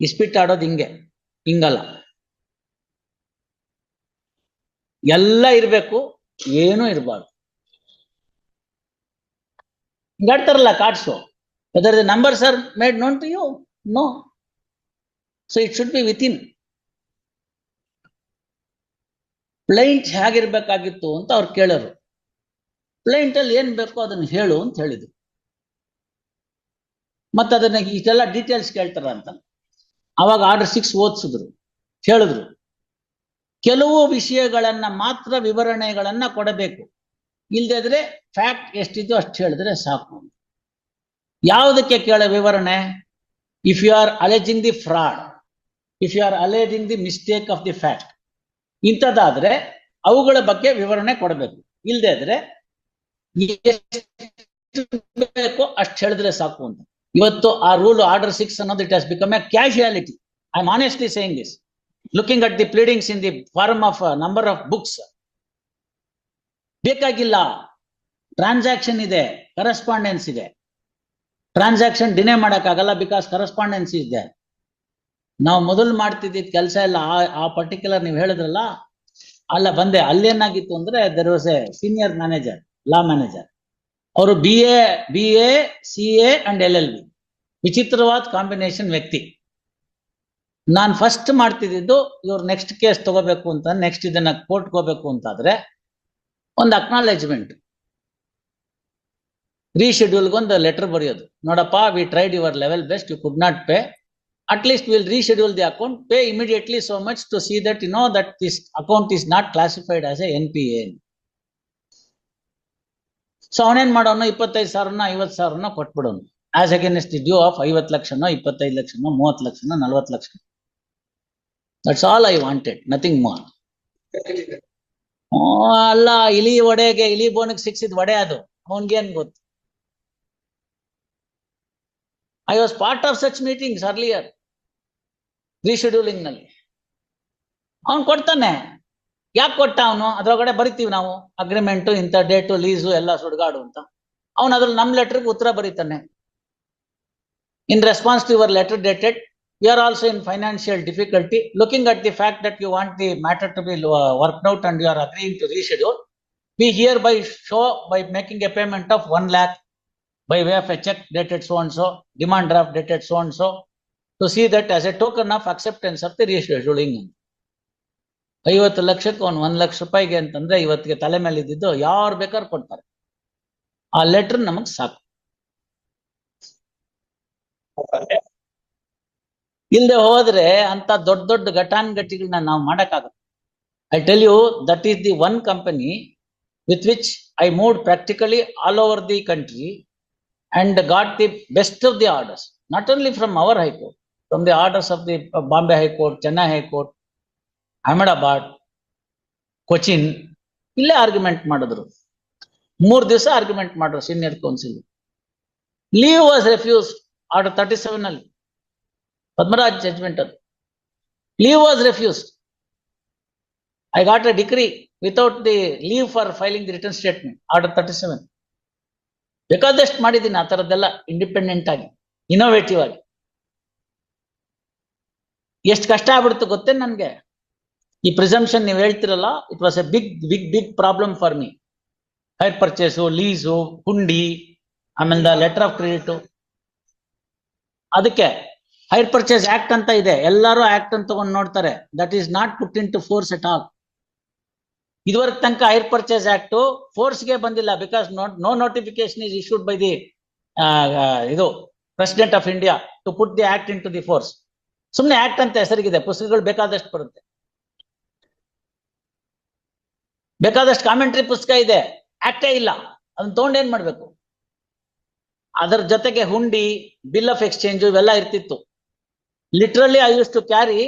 ಇಸ್ಪಿಟ್ ಆಡೋದು ಹಿಂಗೆ, ಹಿಂಗಲ್ಲ. ಎಲ್ಲ ಇರಬೇಕು, ಏನೂ ಇರಬಾರ್ದು. ಹಿಂಗಾಡ್ತಾರಲ್ಲ cards whether the numbers are made known to you know so it should be within plaint ಹೇಗಿರ್ಬೇಕಾಗಿತ್ತು ಅಂತ ಅವ್ರು ಕೇಳೋರು. ಪ್ಲೈಂಟ್ ಅಲ್ಲಿ ಏನ್ ಬೇಕೋ ಅದನ್ನ ಹೇಳು ಅಂತ ಹೇಳಿದ್ರು. ಮತ್ತೆ ಅದನ್ನ ಇಷ್ಟೆಲ್ಲ ಡೀಟೇಲ್ಸ್ ಕೇಳ್ತಾರ ಅಂತ ಅವಾಗ ಆರ್ಡರ್ ಸಿಕ್ಸ್ ಓದಿಸಿದ್ರು ಹೇಳಿದ್ರು ಕೆಲವು ವಿಷಯಗಳನ್ನ ಮಾತ್ರ ವಿವರಣೆಗಳನ್ನ ಕೊಡಬೇಕು. ಇಲ್ದಿದ್ರೆ ಫ್ಯಾಕ್ಟ್ ಎಷ್ಟಿದೆಯೋ ಅಷ್ಟು ಹೇಳಿದ್ರೆ ಸಾಕು. ಯಾವುದಕ್ಕೆ ಕೇಳ ವಿವರಣೆ? If you are alleging the fraud if you are alleging the mistake of the fact ಇಂಥದ್ದಾದ್ರೆ ಅವುಗಳ ಬಗ್ಗೆ ವಿವರಣೆ ಕೊಡಬೇಕು. ಇಲ್ಲದೆ ಇದ್ರೆ ಅಷ್ಟು ಹೇಳಿದ್ರೆ ಸಾಕು ಅಂತ. ಇವತ್ತು ಆ ರೂಲ್ ಆರ್ಡರ್ ಸಿಕ್ಸ್ ಅನ್ನೋದು it has become a casualty I am honestly saying this looking at the pleadings in the form of number of books ಬೇಕಾಗಿಲ್ಲ. ಟ್ರಾನ್ಸಾಕ್ಷನ್ ಇದೆ ಕರೆಸ್ಪಾಂಡೆನ್ಸ್ ಇದೆ. ಟ್ರಾನ್ಸಾಕ್ಷನ್ ಡಿನೇ ಮಾಡೋಕ್ಕಾಗಲ್ಲ ಬಿಕಾಸ್ ಕರೆಸ್ಪಾಂಡೆನ್ಸ್ ಇದೆ ನಾವು ಮೊದಲು ಮಾಡ್ತಿದ್ದಿದ್ದ ಕೆಲಸ ಎಲ್ಲ ಆ ಆ ಪರ್ಟಿಕ್ಯುಲರ್ ನೀವು ಹೇಳಿದ್ರಲ್ಲ, ಅಲ್ಲ ಬಂದೆ. ಅಲ್ಲೇನಾಗಿತ್ತು ಅಂದ್ರೆ there was a senior manager law manager ಅವರು B A B A C A and L L B ವಿಚಿತ್ರವಾದ ಕಾಂಬಿನೇಷನ್ ವ್ಯಕ್ತಿ. ನಾನು ಫಸ್ಟ್ ಮಾಡ್ತಿದ್ದು ಇವ್ರು ನೆಕ್ಸ್ಟ್ ಕೇಸ್ ತಗೋಬೇಕು ಅಂತ ನೆಕ್ಸ್ಟ್ ಇದನ್ನ ಕೋರ್ಟ್ ಹೋಗ್ಬೇಕು ಅಂತಾದ್ರೆ ಒಂದು ಅಕ್ನಾಲೇಜ್ಮೆಂಟ್ ರೀಶೆಡ್ಯೂಲ್ಗೊಂದು ಲೆಟರ್ ಬರೆಯೋದು. ನೋಡಪ್ಪ we tried your level best you could not pay at least will reschedule the account pay account, pay much to see to see know that this account this not classified as a N P NPA. So ಅವನೇನ್ ಮಾಡೋನು ಇಪ್ಪತ್ತೈದು ಸಾವಿರನ, ಐವತ್ತು ಸಾವಿರನ ಕೊಟ್ಬಿಡೋನು. As against due of ಐವತ್ತು ಲಕ್ಷನೋ, ಇಪ್ಪತ್ತೈದು ಲಕ್ಷನೋ, ಮೂವತ್ತು ಲಕ್ಷನೋ, ನಲ್ವತ್ತು lakh that's all I wanted nothing more ಅಲ್ಲ, ಇಲಿ ಒಡೆಗೆ, ಇಲಿ ಬೋನಿಗೆ ಸಿಕ್ಸಿದ್ ಒಡೆ ಅದು. ಅವನ್ಗೇನ್ ಗೊತ್ತು? I was part of such meetings earlier ರೀಶೆಡ್ಯೂಲಿಂಗ್ನಲ್ಲಿ. ಅವನ್ ಕೊಡ್ತಾನೆ. ಯಾಕೆ ಕೊಟ್ಟ ಅವನು? ಅದ್ರೊಳಗಡೆ ಬರಿತೀವಿ ನಾವು. ಅಗ್ರಿಮೆಂಟು ಇಂಥ ಡೇಟು ಲೀಸು ಎಲ್ಲ ಸುಡ್ಗಾಡು ಅಂತ. ಅವನು ಅದ್ರಲ್ಲಿ ನಮ್ಮ ಲೆಟರ್ಗೆ ಉತ್ತರ ಬರೀತಾನೆ. In response to your letter dated you are also in financial difficulty looking at the fact that you want the matter to be work out and you are agreeing to reschedule we hereby show by making a payment of one lakh by way of a check dated so and so, demand draft dated so and so, to see that as a token of acceptance of the rescheduling. ಐವತ್ತು ಲಕ್ಷಕ್ಕೆ ಅವ್ನು ಒಂದ್ ಲಕ್ಷ ರೂಪಾಯಿಗೆ ಅಂತಂದ್ರೆ ಇವತ್ತಿಗೆ ತಲೆ ಮೇಲೆ ಇದ್ದಿದ್ದು ಯಾರು ಬೇಕಾದ್ರು ಕೊಡ್ತಾರೆ. ಆ ಲೆಟರ್ ನಮಗ್ ಸಾಕು. ಇಲ್ಲದೆ ಹೋದ್ರೆ ಅಂತ ದೊಡ್ಡ ದೊಡ್ಡ ಘಟಾನುಘಟಿಗಳನ್ನ ನಾವು ಮಾಡಕ್ಕಾಗತ್ತೆ I tell you that is the one company with which I moved practically all over the country and got the best of the orders not only from our High Court from the orders of the Bombay High Court Chennai Court, Court, Cochin ಇಲ್ಲೇ argument ಮಾಡಿದ್ರು. ಮೂರು ದಿವಸ argument ಮಾಡಿದ್ರು senior counsel leave was refuse order thirty seven ಅಲ್ಲಿ. Padmaraj judgement ಅದು. Leave was refuse I got a degree without the leave for filing the return statement order thirty seven ಬೇಕಾದಷ್ಟು ಮಾಡಿದ್ದೀನಿ ಆ ಥರದ್ದೆಲ್ಲ ಇಂಡಿಪೆಂಡೆಂಟ್ ಆಗಿ ಇನೋವೇಟಿವ್ ಆಗಿ. ಎಷ್ಟು ಕಷ್ಟ ಆಗ್ಬಿಡ್ತು ಗೊತ್ತೇನು ನನ್ಗೆ? ಈ ಪ್ರಿಸಂಪ್ಷನ್ ನೀವು ಹೇಳ್ತಿರಲ್ಲ it was a big big big problem for me hire purchase lease hundi, ಆಮೇಲೆ ಲೆಟರ್ ಆಫ್ ಕ್ರೆಡಿಟ್ ಅದಕ್ಕೆ ಹೈರ್ ಪರ್ಚೇಸ್ ಆಕ್ಟ್ ಅಂತ ಇದೆ. ಎಲ್ಲರೂ ಆಕ್ಟ್ ಅಂತ ತಗೊಂಡು ನೋಡ್ತಾರೆ. That is not put in to force at all ಇದುವರೆಗೆ ತನಕ ಹೈರ್ ಪರ್ಚೇಸ್ ಆಕ್ಟ್ ಫೋರ್ಸ್ಗೆ ಬಂದಿಲ್ಲ because no notification is issued by the ಇದು President of India to put the act in to the force ಸುಮ್ಮನೆ act ಅಂತ ಹೆಸರಿಗಿದೆ. ಪುಸ್ತಕಗಳು ಬೇಕಾದಷ್ಟು ಬರುತ್ತೆ. ಬೇಕಾದಷ್ಟು ಕಾಮೆಂಟ್ರಿ ಪುಸ್ತಕ ಇದೆ. ಆಕ್ಟೇ ಇಲ್ಲ. ಅದನ್ನ ತಗೊಂಡು ಏನ್ ಮಾಡ್ಬೇಕು? ಅದರ ಜೊತೆಗೆ ಹುಂಡಿ ಬಿಲ್ ಆಫ್ ಎಕ್ಸ್ಚೇಂಜ್ ಇವೆಲ್ಲ ಇರ್ತಿತ್ತು. Literally I used to carry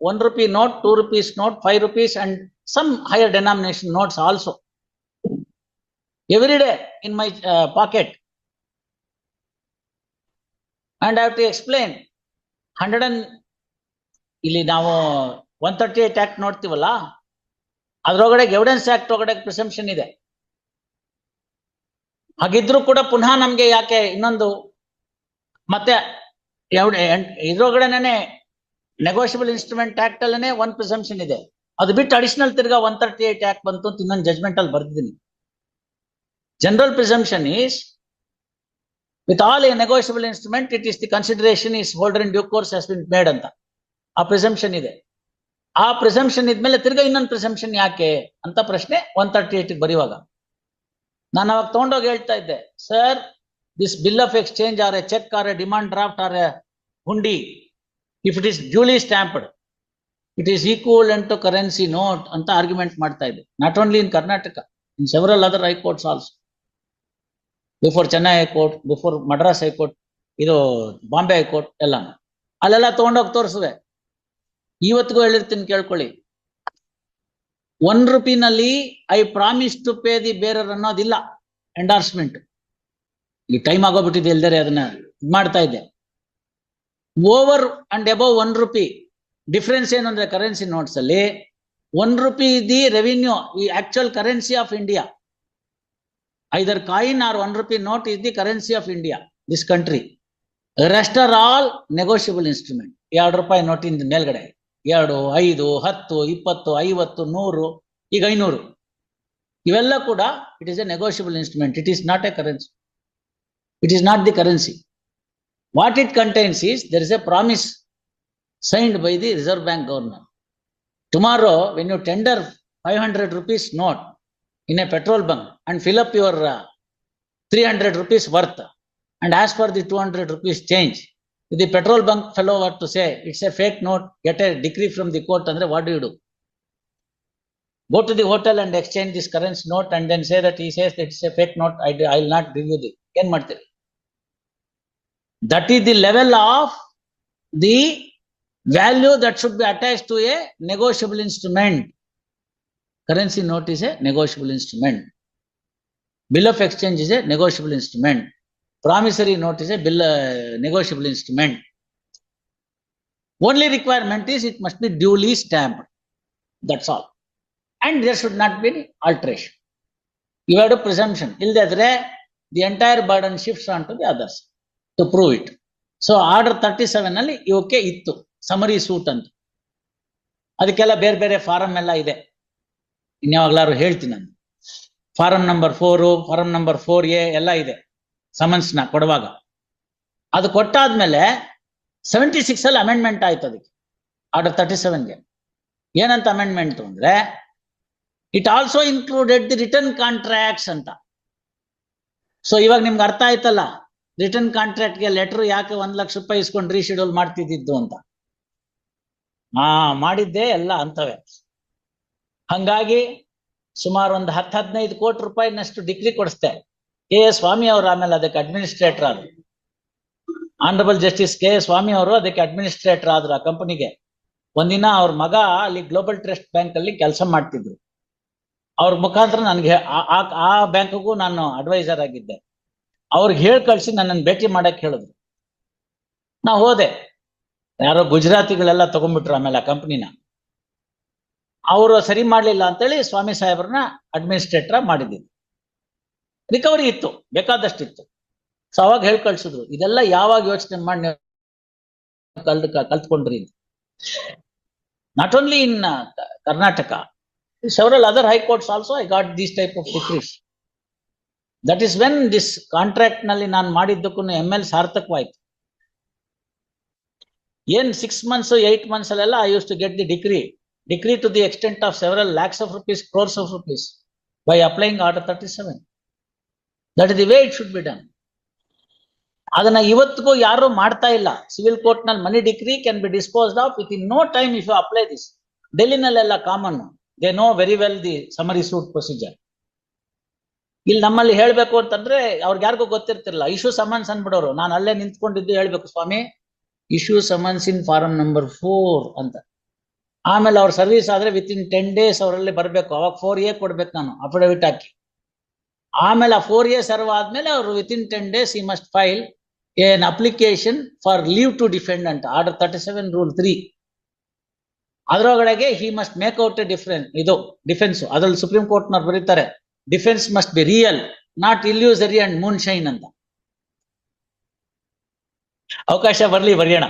one rupee note two rupees note five rupees and some higher denomination notes also every day in my pocket and I have to explain hundred and ಇಲ್ಲಿ ನಾವು one thirty eight act ನೋಡ್ತೀವಲ್ಲ? ಅದ್ರೊಳಗಡೆ evidence act ಒಳಗಡೆ presumption ಇದೆ. ಹಾಗಿದ್ರು ಕೂಡ ಪುನಃ ನಮ್ಗೆ ಯಾಕೆ ಇನ್ನೊಂದು ಮತ್ತೆ ಇದ್ರೊಳಗಡೆನೆ ನೆಗೋಷಿಯಬಲ್ ಇನ್ಸ್ಟ್ರೂಮೆಂಟ್ ಆಕ್ಟ್ ಅಲ್ಲೇ ಒನ್ ಪ್ರಿಸಂಪ್ಷನ್ ಇದೆ. ಅದು ಬಿಟ್ಟು ಅಡಿಷನಲ್ ತಿರ್ಗಾ ಒನ್ ತರ್ಟಿ ಏಟ್ ಆಕ್ಟ್ ಬಂತು ಅಂತ ಇನ್ನೊಂದು ಜಜ್ಮೆಂಟ್ ಅಲ್ಲಿ ಬರ್ದಿದ್ದೀನಿ. General presumption is with all a negotiable instrument it is the consideration is holder in due course has been made ಅಂತ. ಆ ಪ್ರಿಸಂಪ್ಷನ್ ಇದೆ. ಆ ಪ್ರಿಸಂಪ್ಷನ್ ಇದ್ಮೇಲೆ ತಿರ್ಗಾ ಇನ್ನೊಂದು ಪ್ರಿಸಂಪ್ಷನ್ ಯಾಕೆ ಅಂತ ಪ್ರಶ್ನೆ ಒನ್ ತರ್ಟಿ ಏಟ್ ಬರೆಯುವಾಗ. ನಾನು ಅವಾಗ ತಗೊಂಡೋಗಿ ಹೇಳ್ತಾ ಇದ್ದೆ sir this bill of exchange or a cheque or a demand draft or a hundi if it is duly stamped it is equal and to currency note ಅಂತ ಆರ್ಗ್ಯುಮೆಂಟ್ ಮಾಡ್ತಾ ಇದೆ not only in Karnataka in several other High Courts also before Chennai High Court before Madras High Court ಇದು Bombay high court ಎಲ್ಲ ಅಲ್ಲೆಲ್ಲ ತಗೊಂಡೋಗಿ ತೋರಿಸುವೆ. ಇವತ್ತಿಗೂ ಹೇಳಿರ್ತೀನಿ ಕೇಳ್ಕೊಳ್ಳಿ. One ರುಪಿನಲ್ಲಿ I promise to pay the bearer ಅನ್ನೋದಿಲ್ಲ. ಎಂಡಾರ್ಸ್ಮೆಂಟ್ ಈ ಟೈಮ್ ಆಗೋಗ್ಬಿಟ್ಟಿದೆ ಎಲ್ದರೆ ಅದನ್ನ ಮಾಡ್ತಾ ಇದ್ದೆ. Over and above one rupee difference ಏನು ಅಂದ್ರೆ ಕರೆನ್ಸಿ ನೋಟ್ಸ್ ಅಲ್ಲಿ ಒನ್ ರುಪಿ ದಿ ರೆವಿನ್ಯೂ ಈ actual currency of India either coin or one rupee note is the currency of India this country rest are all negotiable instrument ಎರಡು ರೂಪಾಯಿ ನೋಟಿಂದ ಮೇಲ್ಗಡೆ. ಎರಡು ಐದು ಹತ್ತು ಇಪ್ಪತ್ತು ಐವತ್ತು ನೂರು ಈಗ ಐನೂರು ಇವೆಲ್ಲ ಕೂಡ it is a negotiable instrument it is not a currency it is not the currency what it contains is there is a promise by the Reserve Bank Governor. Tomorrow, when you tender five hundred rupees note in a petrol bunk and fill up your uh, three hundred rupees worth and ask for the two hundred rupees change, If the petrol bunk fellow were to say, it's a fake note, get a decree from the court, and what do you do? Go to the hotel and exchange this currency note and then say that he says that it's a fake note, I, I will not give you the Ken Martyr. That is the level of the value that should be attached to a negotiable instrument. Currency note is a negotiable instrument. Bill of exchange is a negotiable instrument. Promissory note is a bill, uh, negotiable instrument. Only requirement is it must be duly stamped. That's all. And there should not be any alteration. You have a presumption. ಇಲ್ದಿದ್ರೆ the entire burden shifts onto the others to prove it. So order thirty seven ಅಲ್ಲಿ ಇವಕ್ಕೆ ಇತ್ತು summary suit ಅಂತ ಅದಕ್ಕೆಲ್ಲ ಬೇರೆ ಬೇರೆ form ಎಲ್ಲ ಇದೆ ಇನ್ಯಾವಾಗ್ಲಾರು ಹೇಳ್ತೀನಿ ನಾನು form number four form number four A ಎಲ್ಲ ಇದೆ ಸಮನ್ಸ್ನ ಕೊಡುವಾಗ. ಅದು ಕೊಟ್ಟಾದ್ಮೇಲೆ ಸೆವೆಂಟಿ ಸಿಕ್ಸ್ ಅಲ್ಲಿ ಅಮೆಂಡ್ಮೆಂಟ್ ಆಯ್ತು ಅದಕ್ಕೆ. ಆರ್ಡರ್ ತರ್ಟಿ ಸೆವೆನ್ಗೆ ಏನಂತ ಅಮೆಂಡ್ಮೆಂಟ್ ಅಂದ್ರೆ it also included the return contracts ಅಂತ. ಸೊ ಇವಾಗ ನಿಮ್ಗೆ ಅರ್ಥ ಆಯ್ತಲ್ಲ? ರಿಟರ್ನ್ ಕಾಂಟ್ರಾಕ್ಟ್ಗೆ ಲೆಟರ್ ಯಾಕೆ ಒಂದ್ ಲಕ್ಷ ರೂಪಾಯಿ ಇಸ್ಕೊಂಡು ರೀಶೆಡ್ಯೂಲ್ ಮಾಡ್ತಿದ್ದಿದ್ದು ಅಂತ. ಹಾ, ಮಾಡಿದ್ದೆ ಎಲ್ಲ ಅಂತವೆ. ಹಂಗಾಗಿ ಸುಮಾರು ಒಂದು ಹತ್ತು ಹದಿನೈದು ಕೋಟಿ ರೂಪಾಯಿನಷ್ಟು ಡಿಗ್ರಿ ಕೊಡಿಸ್ದೆ. ಕೆ ಎ ಸ್ವಾಮಿ ಅವರು ಆಮೇಲೆ ಅದಕ್ಕೆ ಅಡ್ಮಿನಿಸ್ಟ್ರೇಟರ್ ಆದ್ರು. Honourable justice K S Swamy ಅವರು ಅದಕ್ಕೆ ಅಡ್ಮಿನಿಸ್ಟ್ರೇಟರ್ ಆದ್ರು ಆ ಕಂಪನಿಗೆ ಒಂದಿನ ಅವ್ರ ಮಗ ಅಲ್ಲಿ ಗ್ಲೋಬಲ್ ಟ್ರಸ್ಟ್ ಬ್ಯಾಂಕ್ ಅಲ್ಲಿ ಕೆಲಸ ಮಾಡ್ತಿದ್ರು. ಅವ್ರ ಮುಖಾಂತರ ನನಗೆ ಆ ಬ್ಯಾಂಕ್ಗೂ ನಾನು ಅಡ್ವೈಸರ್ ಆಗಿದ್ದೆ. ಅವ್ರಿಗೆ ಹೇಳಿ ಕಳಿಸಿ ನನ್ನನ್ನು ಭೇಟಿ ಮಾಡಕ್ ಹೇಳಿದ್ರು. ನಾ ಹೋದೆ. ಯಾರೋ ಗುಜರಾತಿಗಳೆಲ್ಲ ತಗೊಂಡ್ಬಿಟ್ರು ಆಮೇಲೆ ಆ ಕಂಪ್ನಿನ ಅವರು ಸರಿ ಮಾಡ್ಲಿಲ್ಲ ಅಂತೇಳಿ ಸ್ವಾಮಿ ಸಾಹೇಬ್ರನ್ನ ಅಡ್ಮಿನಿಸ್ಟ್ರೇಟರ್ ಮಾಡಿದ್ದೀನಿ ರಿಕವರಿ ಇತ್ತು, ಬೇಕಾದಷ್ಟಿತ್ತು. ಸೊ ಅವಾಗ ಹೇಳಿ ಕಳ್ಸಿದ್ರು, ಇದೆಲ್ಲ ಯಾವಾಗ ಯೋಚನೆ ಮಾಡಿ ನೀವು ಕಲ್ತ್ಕೊಂಡ್ರಿ not only in Karnataka several other high courts also I got these type of decrees that is when this ಕಾಂಟ್ರಾಕ್ಟ್ನಲ್ಲಿ ನಾನು ಮಾಡಿದ್ದಕ್ಕೂ M L ಸಾರ್ಥಕವಾಯ್ತು. In six months eight months ಅಲ್ಲೆಲ್ಲ I use to get the decree decree to the extent of several lakhs of rupees crores of rupees by applying order thirty seven that is the way it should be done ಅದನ್ನ ಇವತ್ತಿಗೂ ಯಾರು ಮಾಡ್ತಾ ಇಲ್ಲ. Civil ಕೋರ್ಟ್ನಲ್ಲಿ money decree can be disposed of within no time if you apply this ಡೆಲ್ಲಿನಲ್ಲೆಲ್ಲ common they know very well the summary suit procedure ಇಲ್ಲಿ ನಮ್ಮಲ್ಲಿ ಹೇಳ್ಬೇಕು ಅಂತಂದ್ರೆ ಅವ್ರಿಗೆ ಯಾರಿಗೂ ಗೊತ್ತಿರ್ತಿರಲ್ಲ ಇಶ್ಯೂ ಸಮನ್ಸ್ ಅನ್ಬಿಡೋರು ನಾನು ಅಲ್ಲೇ ನಿಂತ್ಕೊಂಡಿದ್ದು ಹೇಳ್ಬೇಕು, ಸ್ವಾಮಿ. Issue summons in form number four ಅಂತ. ಆಮೇಲೆ ಅವ್ರ ಸರ್ವಿಸ್ ಆದ್ರೆ ವಿತ್ ಇನ್ ಟೆನ್ ಡೇಸ್ ಅವರಲ್ಲಿ ಬರಬೇಕು. ಅವಾಗ ಫೋರ್ ಎ ಕೊಡ್ಬೇಕು ನಾನು. ಅಫಿಡವಿಟ್ ಹಾಕಿ. ಆಮೇಲೆ ಆ ಫೋರ್ ಇಯರ್ಸ್ ಸರ್ವ್ ಆದ್ಮೇಲೆ ಅವರು within ten days he must file an application for leave to defend ಅಂತ order thirty seven rule three ಅದರೊಳಗೆ he must make out a difference ಇದು ಡಿಫೆನ್ಸ್ ಅದ್ರಲ್ಲಿ ಸುಪ್ರೀಂ ಕೋರ್ಟ್ ನವ್ರು ಬರೀತಾರೆ defence must be real not illusory and moonshine ಅಂತ. ಅವಕಾಶ ಬರ್ಲಿ, ಬರೆಯೋಣ.